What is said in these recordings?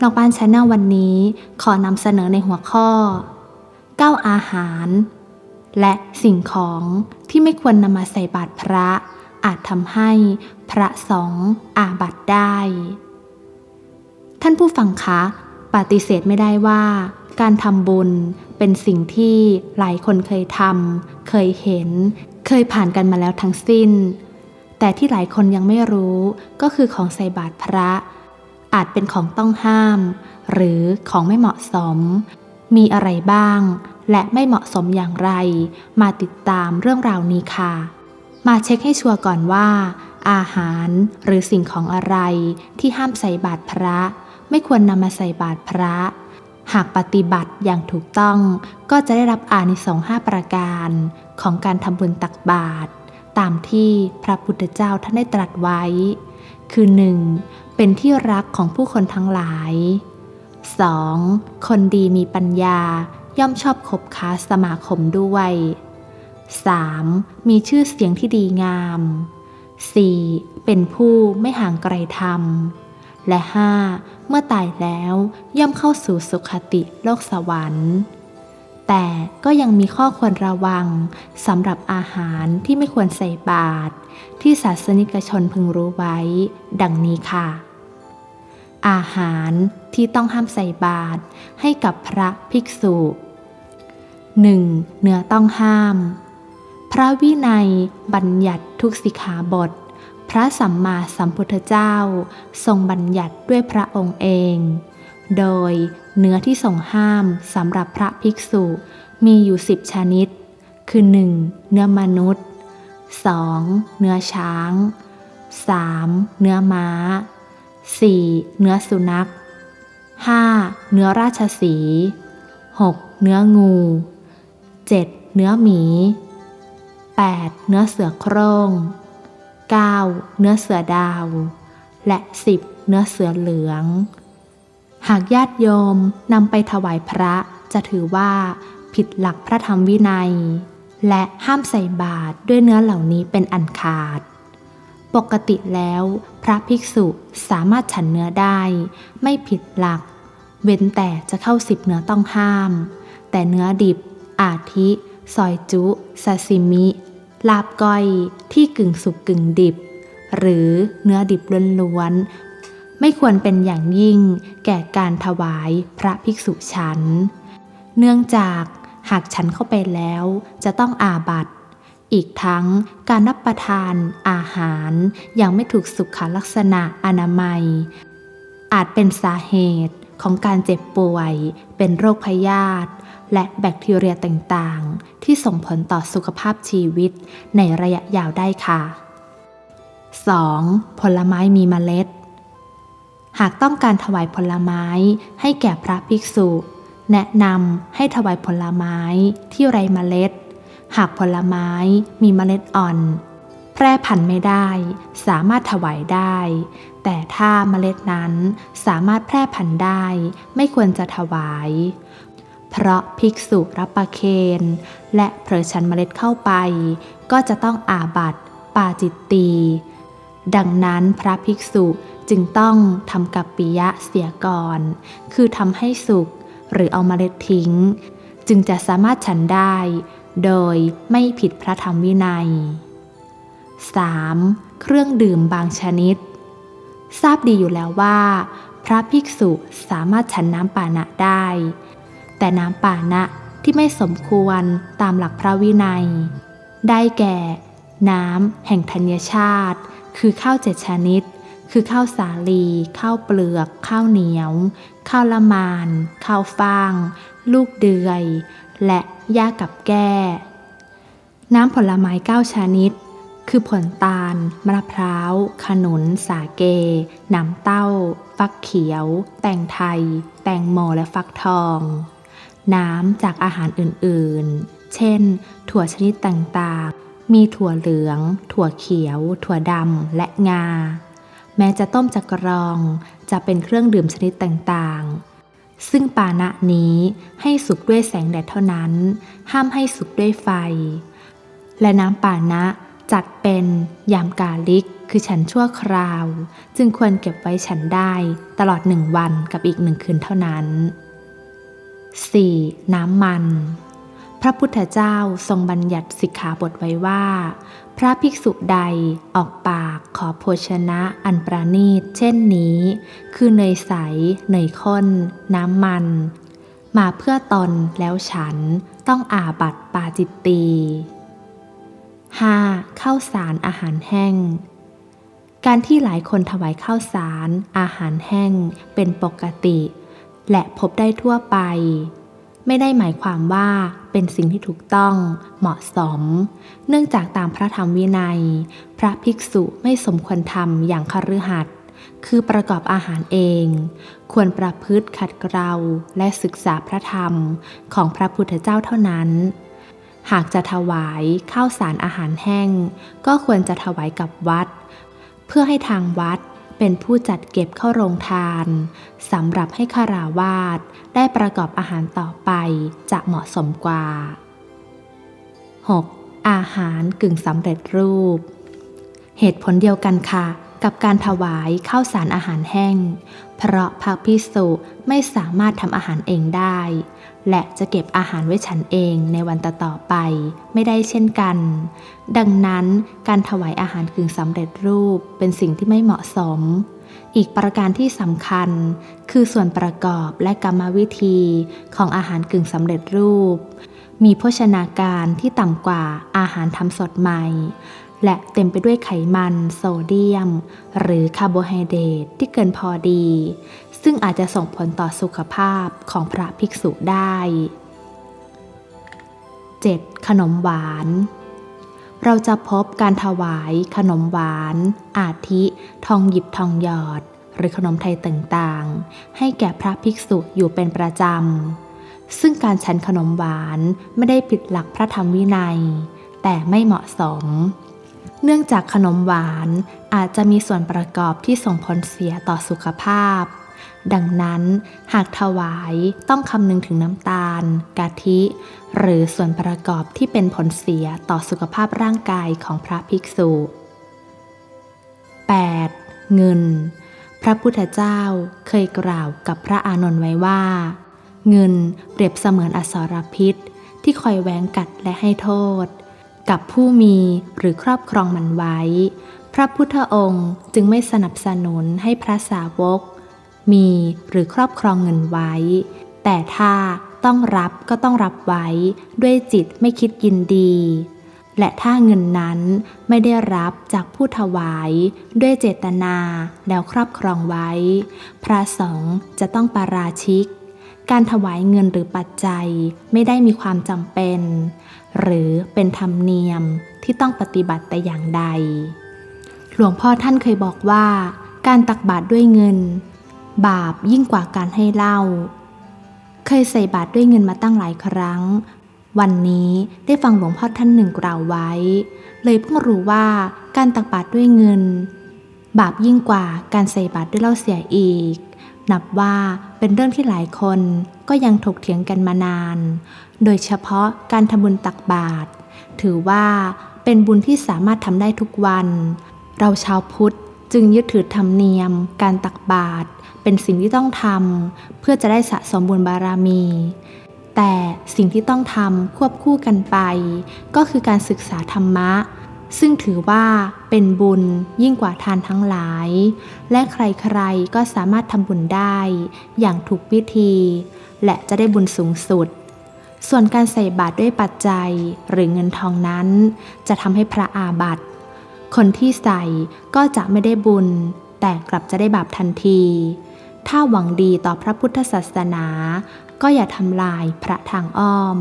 นอกบ้านชาแนลวันนี้ขอนำเสนอในหัวข้อ 9 อาหาร และสิ่งของที่ไม่ควรนำมาใส่บาตรพระ อาจทำให้พระสองฆ์อาบัติได้ ท่านผู้ฟังคะ ปฏิเสธไม่ได้ว่า การทำบุญเป็นสิ่งที่หลายคนเคยทำเคยเห็น เคยผ่านกันมาแล้วทั้งสิ้น แต่ที่หลายคนยังไม่รู้ก็คือของใส่บาตรพระ อาจเป็นของต้องห้าม หรือของไม่เหมาะสม มีอะไรบ้าง และไม่เหมาะสมอย่างไร มาติดตามเรื่องราวนี้ค่ะ มาเช็คให้ชัวร์ก่อนว่า อาหารหรือสิ่งของอะไรที่ห้ามใส่บาตรพระ ไม่ควรนำมาใส่บาตรพระ หากปฏิบัติอย่างถูกต้องก็จะได้รับอานิสงส์ห้าประการของการทำบุญตักบาตรตามที่พระพุทธเจ้าท่านได้ตรัสไว้ คือ 1. เป็นที่รักของผู้คนทั้งหลาย 2. คนดีมีปัญญาย่อมชอบคบค้าสมาคมด้วย 3. มีชื่อเสียงที่ดีงาม 4. เป็นผู้ไม่ห่างไกลธรรม และ 5. เมื่อตายแล้วย่อมเข้าสู่สุขติโลกสวรรค์ แต่ก็ยังมีข้อควรระวังสำหรับอาหารที่ไม่ควรใส่บาตรที่ศาสนิกชนพึงรู้ไว้ ดังนี้ค่ะ อาหารที่ต้องห้ามใส่บาตรให้กับพระภิกษุ 1. เนื้อต้องห้าม พระวินัยบัญญัติทุกสิกขาบท พระสัมมาสัมพุทธเจ้าทรงบัญญัติด้วยพระองค์เอง โดยเนื้อที่ทรงห้ามสำหรับพระภิกษุมีอยู่สิบชนิด คือ 1. เนื้อมนุษย์ 2. เนื้อช้าง 3. เนื้อม้า 4. เนื้อสุนัข 5. เนื้อราชสีห์ 6. เนื้องู 7. เนื้อหมี 8. เนื้อเสือโคร่ง 9. เนื้อเสือดาว และ 10. เนื้อเสือเหลือง หากญาติโยมนำไปถวายพระจะถือว่าผิดหลักพระธรรมวินัย และห้ามใส่บาตรด้วยเนื้อเหล่านี้เป็นอันขาด ปกติแล้ว พระภิกษุสามารถฉันเนื้อได้ ไม่ผิดหลัก เว้นแต่จะเข้าสิบเนื้อต้องห้าม แต่เนื้อดิบ อาทิซอยจุซาซิมิ ลาบก้อยที่กึ่งสุกกึ่งดิบ หรือเนื้อดิบล้วนๆไม่ควรเป็นอย่างยิ่งแก่การถวายพระภิกษุฉัน เนื่องจากหากฉันเข้าไปแล้วจะต้องอาบัติ อีกทั้งการรับประทานอาหารยังไม่ถูกสุขลักษณะอนามัย อาจเป็นสาเหตุของการเจ็บป่วย เป็นโรคพยาธิและแบคทีเรียต่างๆ ที่ส่งผลต่อสุขภาพชีวิตในระยะยาวได้ค่ะ 2. ผลไม้มีเมล็ด หากต้องการถวายผลไม้ให้แก่พระภิกษุ แนะนำให้ถวายผลไม้ที่ไรเมล็ด หากผลไม้มีเมล็ดอ่อน แพร่พันธุ์ไม่ได้ สามารถถวายได้ แต่ถ้าเมล็ดนั้นสามารถแพร่พันธุ์ได้ ไม่ควรจะถวาย เพราะภิกษุรับประเคน และเผลอชันเมล็ดเข้าไป ก็จะต้องอาบัติปาจิตตีดังนั้นพระภิกษุจึงต้องทำกับปิยะเสียก่อน คือทำให้สุกหรือเอาเมล็ดทิ้ง จึงจะสามารถฉันได้ โดยไม่ผิดพระธรรมวินัย 3. เครื่องดื่มบางชนิด ทราบดีอยู่แล้วว่า พระภิกษุสามารถฉันน้ำปานะได้ แต่น้ำปานะที่ไม่สมควรตามหลักพระวินัย ได้แก่ น้ำแห่งธัญชาติ คือข้าวเจ็ดชนิด คือข้าวสาลี ข้าวเปลือก ข้าวเหนียว ข้าวละมาน ข้าวฟ่าง ลูกเดือย และหญ้ากับแก้ น้ำผลไม้เก้าชนิด คือผลตาล มะพร้าว ขนุน สาเก น้ำเต้า ฟักเขียว แตงไทย แตงโมและฟักทอง น้ำจากอาหารอื่นๆ เช่น ถั่วชนิดต่างๆ มีถั่วเหลือง ถั่วเขียว ถั่วดำ และงา แม้จะต้มจากกรอง จะเป็นเครื่องดื่มชนิดต่างๆ ซึ่งปานะนี้ให้สุกด้วยแสงแดดเท่านั้น ห้ามให้สุกด้วยไฟ และน้ำปานะจัดเป็นยามกาลิก คือฉันชั่วคราว จึงควรเก็บไว้ฉันได้ตลอดหนึ่งวันกับอีกหนึ่งคืนเท่านั้น 4. น้ำมัน พระพุทธเจ้าทรงบัญญัติสิกขาบทไว้ว่า พระภิกษุใดออกปากขอโภชนะอันประณีตเช่นนี้ คือเนยใส เนยข้น น้ำมัน มาเพื่อตนแล้วฉันต้องอาบัตปาจิตตี 5. ข้าวสารอาหารแห้ง การที่หลายคนถวายข้าวสารอาหารแห้งเป็นปกติ และพบได้ทั่วไป ไม่ได้หมายความว่าเป็นสิ่งที่ถูกต้องเหมาะสม เนื่องจากตามพระธรรมวินัย พระภิกษุไม่สมควรทำอย่างคฤหัสถ์คือประกอบอาหารเอง ควรประพฤติขัดเกลาและศึกษาพระธรรมของพระพุทธเจ้าเท่านั้น หากจะถวายข้าวสารอาหารแห้ง ก็ควรจะถวายกับวัด เพื่อให้ทางวัด เป็นผู้จัดเก็บเข้าโรงทานสำหรับให้คาราวาสได้ประกอบอาหารต่อไปจะเหมาะสมกว่า 6. อาหารกึ่งสำเร็จรูป เหตุผลเดียวกันค่ะ กับการถวายข้าวสารอาหารแห้ง เพราะพระพิสุไม่สามารถทำอาหารเองได้ และจะเก็บอาหารไว้ฉันเองในวันต่อๆไปไม่ได้เช่นกัน ดังนั้นการถวายอาหารกึ่งสำเร็จรูปเป็นสิ่งที่ไม่เหมาะสม อีกประการที่สำคัญ คือส่วนประกอบและกรรมวิธีของอาหารกึ่งสำเร็จรูป มีโภชนาการที่ต่ำกว่าอาหารทำสดใหม่ และเต็มไปด้วยไขมัน โซเดียม หรือคาร์โบไฮเดรตที่เกินพอดี ซึ่งอาจจะส่งผลต่อสุขภาพของพระภิกษุได้ 7. ขนมหวาน เราจะพบการถวายขนมหวาน อาทิ ทองหยิบทองหยอด หรือขนมไทยต่างๆ ให้แก่พระภิกษุอยู่เป็นประจำ ซึ่งการฉันขนมหวานไม่ได้ผิดหลักพระธรรมวินัย แต่ไม่เหมาะสม เนื่องจากขนมหวานอาจจะมีส่วนประกอบที่ส่งผลเสียต่อสุขภาพ ดังนั้นหากถวายต้องคำนึงถึงน้ำตาล กะทิ หรือส่วนประกอบที่เป็นผลเสียต่อสุขภาพร่างกายของพระภิกษุ 8. เงิน พระพุทธเจ้าเคยกล่าวกับพระอานนท์ไว้ว่า เงินเปรียบเสมือนอสรพิษ ที่คอยแหวงกัดและให้โทษ กับผู้มีหรือครอบครองมันไว้ พระพุทธองค์จึงไม่สนับสนุนให้พระสาวก มีหรือครอบครองเงินไว้ แต่ถ้าต้องรับก็ต้องรับไว้ด้วยจิตไม่คิดยินดี และถ้าเงินนั้นไม่ได้รับจากผู้ถวายด้วยเจตนาแล้วครอบครองไว้ พระสงฆ์จะต้องปาราชิก การถวายเงินหรือปัจจัยไม่ได้มีความจำเป็น หรือเป็นธรรมเนียมที่ต้องปฏิบัติแต่อย่างใด หลวงพ่อท่านเคยบอกว่า การตักบาตรด้วยเงิน บาปยิ่งกว่าการให้เหล้าเคยใส่บาตรด้วยเงินมาตั้งหลายครั้ง วันนี้ได้ฟังหลวงพ่อท่านหนึ่งกล่าวไว้ เลยเพิ่งรู้ว่าการตักบาตรด้วยเงิน บาปยิ่งกว่าการใส่บาตรด้วยเหล้าเสียอีก นับว่า เป็นเรื่องที่หลายคนก็ยังถกเถียงกันมานาน โดยเฉพาะการทำบุญตักบาตรถือว่าเป็นบุญที่สามารถทำได้ทุกวัน เราชาวพุทธจึงยึดถือธรรมเนียม การตักบาตรเป็นสิ่งที่ต้องทำเพื่อจะได้สะสมบุญบารมี แต่สิ่งที่ต้องทำควบคู่กันไป ก็คือการศึกษาธรรมะ ซึ่งถือว่าเป็นบุญยิ่งกว่าทานทั้งหลาย และใครๆก็สามารถทำบุญได้อย่างถูกวิธี และจะได้บุญสูงสุด ส่วนการใส่บาตรด้วยปัจจัยหรือเงินทองนั้น จะทำให้พระอาบัติ คนที่ใส่ก็จะไม่ได้บุญ แต่กลับจะได้บาปทันที ถ้าหวังดีต่อพระพุทธศาสนา ก็อย่าทำลายพระทางอ้อม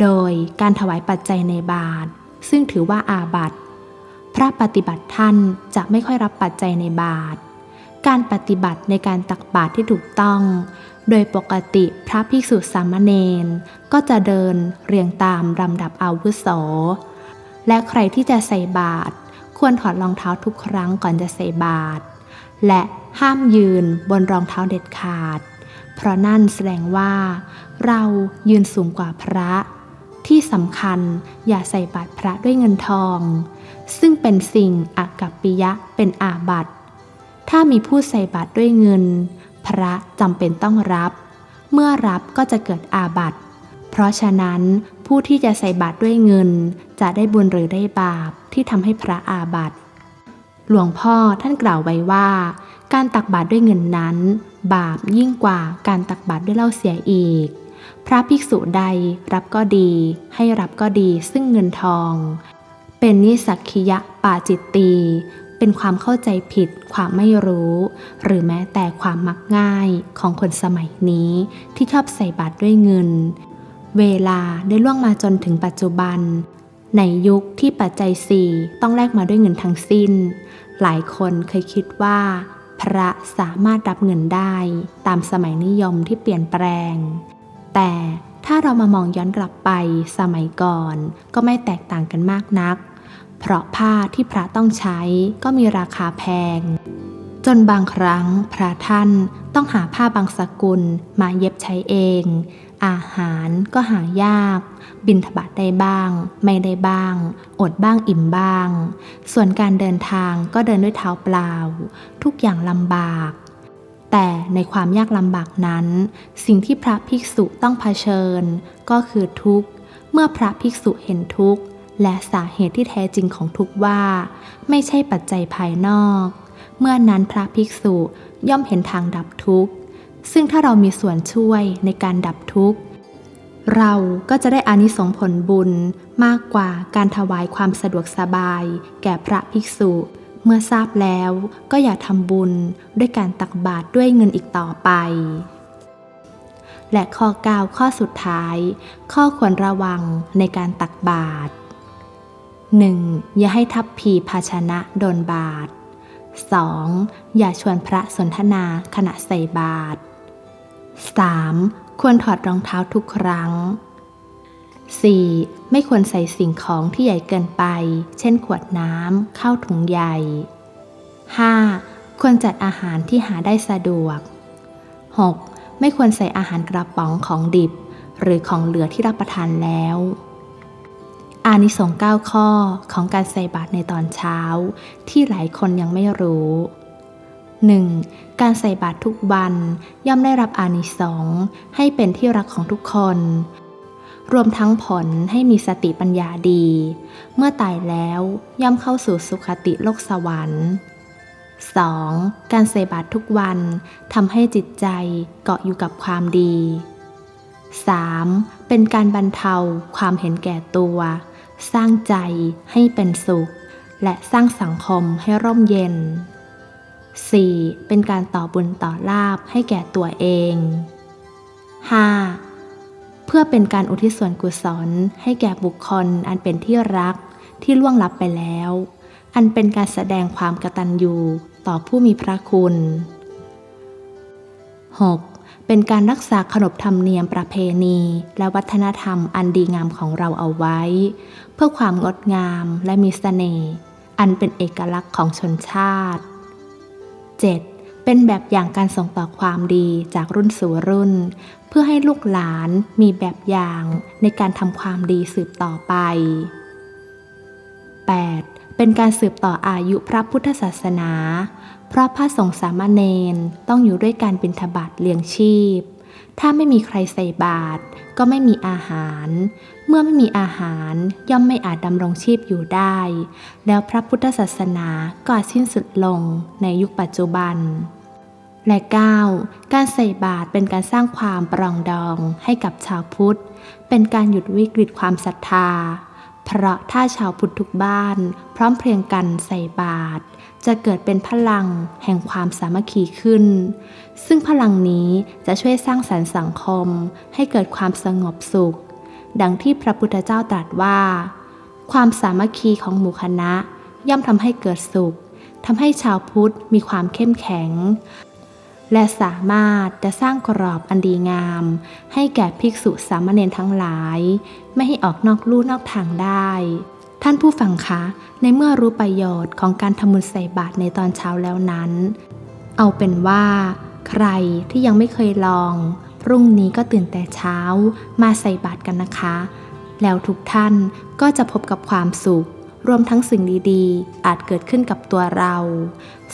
โดยการถวายปัจจัยในบาตร ซึ่งถือว่าอาบัติพระปฏิบัติท่านจะไม่ค่อยรับปัจจัยในบาตรการปฏิบัติในการตักบาตรที่ถูกต้อง โดยปกติพระภิกษุสามเณรก็จะเดินเรียงตามลำดับอาวุโส และใครที่จะใส่บาตรควรถอดรองเท้าทุกครั้งก่อนจะใส่บาตร และห้ามยืนบนรองเท้าเด็ดขาด เพราะนั่นแสดงว่าเรายืนสูงกว่าพระ ที่สำคัญอย่าใส่บาตรพระด้วยเงินทอง ซึ่งเป็นสิ่งอากัปปิยะเป็นอาบัติ ถ้ามีผู้ใส่บาตรด้วยเงิน พระจำเป็นต้องรับ เมื่อรับก็จะเกิดอาบัติเพราะฉะนั้นผู้ที่จะใส่บาตรด้วยเงิน จะได้บุญหรือได้บาปที่ทำให้พระอาบัติหลวงพ่อท่านกล่าวไว้ว่า การตักบาตรด้วยเงินนั้น บาปยิ่งกว่าการตักบาตรด้วยเหล้าเสียอีก พระภิกษุใดรับก็ดี ให้รับก็ดีซึ่งเงินทอง เป็นนิสักคิยะปาจิตตีเป็นความเข้าใจผิด ความไม่รู้ หรือแม้แต่ความมักง่ายของคนสมัยนี้ที่ชอบใส่บาตรด้วยเงิน เวลาได้ล่วงมาจนถึงปัจจุบัน ในยุคที่ปัจจัยสี่ต้องแลกมาด้วยเงินทั้งสิ้น หลายคนเคยคิดว่า พระสามารถรับเงินได้ ตามสมัยนิยมที่เปลี่ยนแปลง แต่ถ้าเรามามองย้อนกลับไปสมัยก่อน ก็ไม่แตกต่างกันมากนัก เพราะผ้าที่พระต้องใช้ก็มีราคาแพง จนบางครั้งพระท่านต้องหาผ้าบางสกุลมาเย็บใช้เอง อาหารก็หายาก บินทบาทได้บ้าง ไม่ได้บ้าง อดบ้างอิ่มบ้าง ส่วนการเดินทางก็เดินด้วยเท้าเปล่า ทุกอย่างลำบาก แต่ในความยากลำบากนั้น สิ่งที่พระภิกษุต้องเผชิญ ก็คือทุกข์ เมื่อพระภิกษุเห็นทุกข์ และสาเหตุที่แท้จริงของทุกข์ว่า ไม่ใช่ปัจจัยภายนอก เมื่อนั้นพระภิกษุย่อมเห็นทางดับทุกข์ ซึ่งถ้าเรามีส่วนช่วยในการดับทุกข์ เราก็จะได้อานิสงส์ผลบุญมากกว่าการถวายความสะดวกสบาย แก่พระภิกษุ เมื่อทราบแล้วก็อย่าทำบุญด้วยการตักบาตรด้วยเงินอีกต่อไป และข้อ 9 ข้อสุดท้าย ข้อควรระวังในการตักบาตร 1. อย่าให้ทัพพีภาชนะโดนบาตร 2. อย่าชวนพระสนทนาขณะใส่บาตร 3. ควรถอดรองเท้าทุกครั้ง 4. ไม่ควรใส่สิ่งของที่ใหญ่เกินไป เช่นขวดน้ำ เข้าถุงใหญ่ 5. ควรจัดอาหารที่หาได้สะดวก 6. ไม่ควรใส่อาหารกระป๋องของดิบ หรือของเหลือที่รับประทานแล้ว อานิสงส์9ข้อของการใส่บาตรในตอนเช้า ที่หลายคนยังไม่รู้ 1. การใส่บาตรทุกวันย่อมได้รับอานิสงส์ให้เป็นที่รักของทุกคน รวมทั้งผลให้มีสติปัญญาดี เมื่อตายแล้วย่อมเข้าสู่สุคติโลกสวรรค์ 2. การใส่บาตรทุกวันทำให้จิตใจเกาะอยู่กับความดี 3. เป็นการบรรเทาความเห็นแก่ตัว สร้างใจให้เป็นสุข และสร้างสังคมให้ร่มเย็น 4. เป็นการต่อบุญต่อลาบให้แก่ตัวเอง 5. เพื่อเป็นการอุทิศส่วนกุศลให้แก่บุคคลอันเป็นที่รักที่ล่วงลับไปแล้ว อันเป็นการแสดงความกตัญญูต่อผู้มีพระคุณ 6. เป็นการรักษาขนบธรรมเนียมประเพณีและวัฒนธรรมอันดีงามของเราเอาไว้ เพื่อความงดงามและมีเสน่ห์อันเป็นเอกลักษณ์ของชนชาติ 7. เป็นแบบอย่างการส่งต่อความดีจากรุ่นสู่รุ่น เพื่อให้ลูกหลานมีแบบอย่างในการทำความดีสืบต่อไป 8. เป็นการสืบต่ออายุพระพุทธศาสนา เพราะพระสงฆ์สามเณรต้องอยู่ด้วยการบิณฑบาตเลี้ยงชีพ ถ้าไม่มีใครใส่บาตรก็ไม่มีอาหาร เมื่อไม่มีอาหารย่อมไม่อาจดำรงชีพอยู่ได้ แล้วพระพุทธศาสนาก็สิ้นสุดลงในยุคปัจจุบัน และ 9. การใส่บาตรเป็นการสร้างความปรองดองให้กับชาวพุทธ เป็นการหยุดวิกฤตความศรัทธา เพราะถ้าชาวพุทธทุกบ้าน พร้อมเพรียงกันใส่บาตรจะเกิดเป็นพลังแห่งความสามัคคีขึ้น ซึ่งพลังนี้จะช่วยสร้างสรรค์สังคมให้เกิดความสงบสุข ดังที่พระพุทธเจ้าตรัสว่า ความสามัคคีของหมู่คณะ ย่อมทำให้เกิดสุขทำให้ชาวพุทธมีความเข้มแข็ง และสามารถจะสร้างกรอบอันดีงาม ให้แก่ภิกษุสามเณรทั้งหลาย ไม่ให้ออกนอกลู่นอกทางได้ ท่านผู้ฟังคะ ในเมื่อรู้ประโยชน์ของการทำบุญใส่บาตรในตอนเช้าแล้วนั้น เอาเป็นว่า ใครที่ยังไม่เคยลอง พรุ่งนี้ก็ตื่นแต่เช้ามาใส่บาตรกันนะคะ แล้วทุกท่านก็จะพบกับความสุข รวมทั้งสิ่งดีๆ อาจเกิดขึ้นกับตัวเรา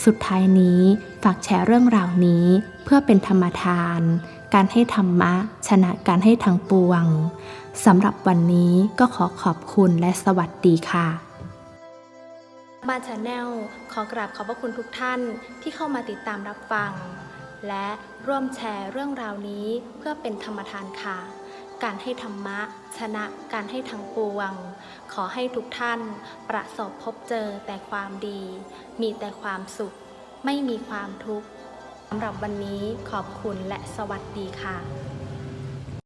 สุดท้ายนี้ ฝากแชร์เรื่องราวนี้เพื่อเป็นธรรมทาน การให้ธรรมะ ชนะการให้ทางปวงสำหรับวันนี้ก็ขอขอบคุณและสวัสดีค่ะบ้านชาแนลขอกราบขอบพระคุณทุกท่านที่เข้ามาติดตามรับฟัง และร่วมแชร์เรื่องราวนี้เพื่อเป็นธรรมทานค่ะ การให้ธรรมะ ชนะการให้ทางปวง ขอให้ทุกท่าน ประสบพบเจอแต่ความดี มีแต่ความสุข ไม่มีความทุกข์สำหรับวันนี้ขอบคุณและสวัสดีค่ะ